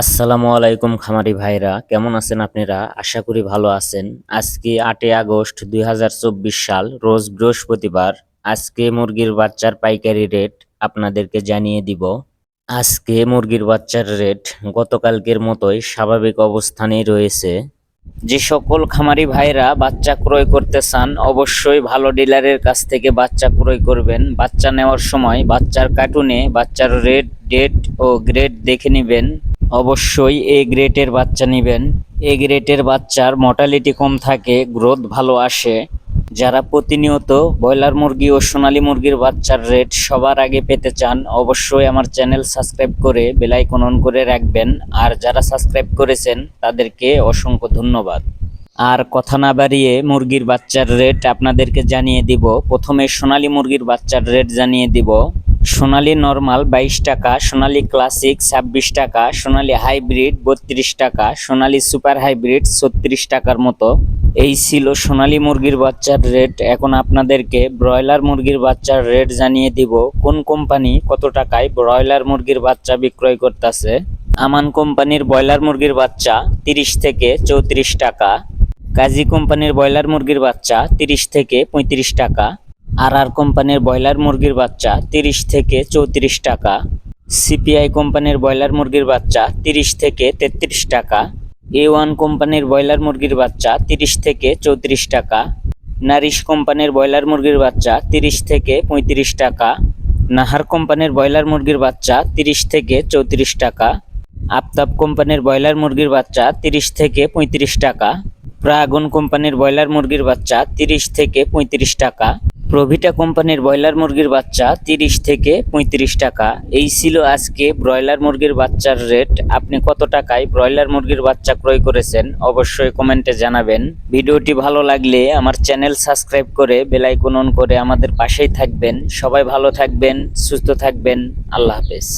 আসসালামু আলাইকুম খামারি ভাইরা, কেমন আছেন আপনারা? আশা করি ভালো আছেন। আজকে আটই আগস্ট দুই হাজার চব্বিশ সাল, রোজ বৃহস্পতিবার। আজকে মুরগির বাচ্চার পাইকারি রেট আপনাদেরকে জানিয়ে দিব। আজকে মুরগির বাচ্চার রেট গতকালকের মতোই স্বাভাবিক অবস্থানেই রয়েছে। যে সকল খামারি ভাইরা বাচ্চা ক্রয় করতে চান, অবশ্যই ভালো ডিলারের কাছ থেকে বাচ্চা ক্রয় করবেন। বাচ্চা নেওয়ার সময় বাচ্চার কার্টুনে বাচ্চার রেট ডেট ও গ্রেড দেখে নেবেন। অবশ্যই এ গ্রেটের বাচ্চা নেবেন। এ গ্রেটের বাচ্চার মর্টালিটি কম থাকে গ্রোথ ভালো আসে। যারা প্রতিনিয়ত ব্রয়লার মুরগি ও সোনালী মুরগির বাচ্চার রেট সবার আগে পেতে চান, অবশ্যই আমার চ্যানেল সাবস্ক্রাইব করে বেলাইকন অন করে রাখবেন। আর যারা সাবস্ক্রাইব করেছেন, তাদেরকে অসংখ্য ধন্যবাদ। আর কথা না বাড়িয়ে মুরগির বাচ্চার রেট আপনাদেরকে জানিয়ে দিব। প্রথমে সোনালী মুরগির বাচ্চার রেট জানিয়ে দিব। সোনালী নর্মাল বাইশ টাকা, সোনালী ক্লাসিক ছাব্বিশ টাকা, সোনালী হাইব্রিড বত্রিশ টাকা, সোনালী সুপার হাইব্রিড ছত্রিশ টাকার মতো। এই ছিল সোনালী মুরগির বাচ্চার রেট। এখন আপনাদেরকে ব্রয়লার মুরগির বাচ্চার রেট জানিয়ে দিব। কোন কোম্পানি কত টাকায় ব্রয়লার মুরগির বাচ্চা বিক্রয় করতেছে? আমান কোম্পানির ব্রয়লার মুরগির বাচ্চা তিরিশ থেকে চৌত্রিশ টাকা। কাজী কোম্পানির ব্রয়লার মুরগির বাচ্চা তিরিশ থেকে পঁয়ত্রিশ টাকা। আর আর কোম্পানির ব্রয়লার মুরগির বাচ্চা তিরিশ থেকে চৌত্রিশ টাকা। সিপিআই কোম্পানির ব্রয়লার মুরগির বাচ্চা তিরিশ থেকে তেত্রিশ টাকা। এ ওয়ান কোম্পানির ব্রয়লার মুরগির বাচ্চা তিরিশ থেকে চৌত্রিশ টাকা। নারিশ কোম্পানির ব্রয়লার মুরগির বাচ্চা তিরিশ থেকে পঁয়ত্রিশ টাকা। নাহার কোম্পানির ব্রয়লার মুরগির বাচ্চা তিরিশ থেকে চৌত্রিশ টাকা। আফতাব কোম্পানির ব্রয়লার মুরগির বাচ্চা তিরিশ থেকে পঁয়ত্রিশ টাকা। প্রাগুন কোম্পানির ব্রয়লার মুরগির বাচ্চা তিরিশ থেকে পঁয়ত্রিশ টাকা। প্রভিটা কোম্পানির ব্রয়লার মুরগির বাচ্চা তিরিশ থেকে পঁয়ত্রিশ টাকা। এই ছিল আজকে ব্রয়লার মুরগির বাচ্চার রেট। আপনি কত টাকায় ব্রয়লার মুরগির বাচ্চা ক্রয় করেছেন অবশ্যই কমেন্টে জানাবেন। ভিডিওটি ভালো লাগলে আমার চ্যানেল সাবস্ক্রাইব করে বেলাইকন অন করে আমাদের পাশেই থাকবেন। সবাই ভালো থাকবেন, সুস্থ থাকবেন। আল্লাহ হাফেজ।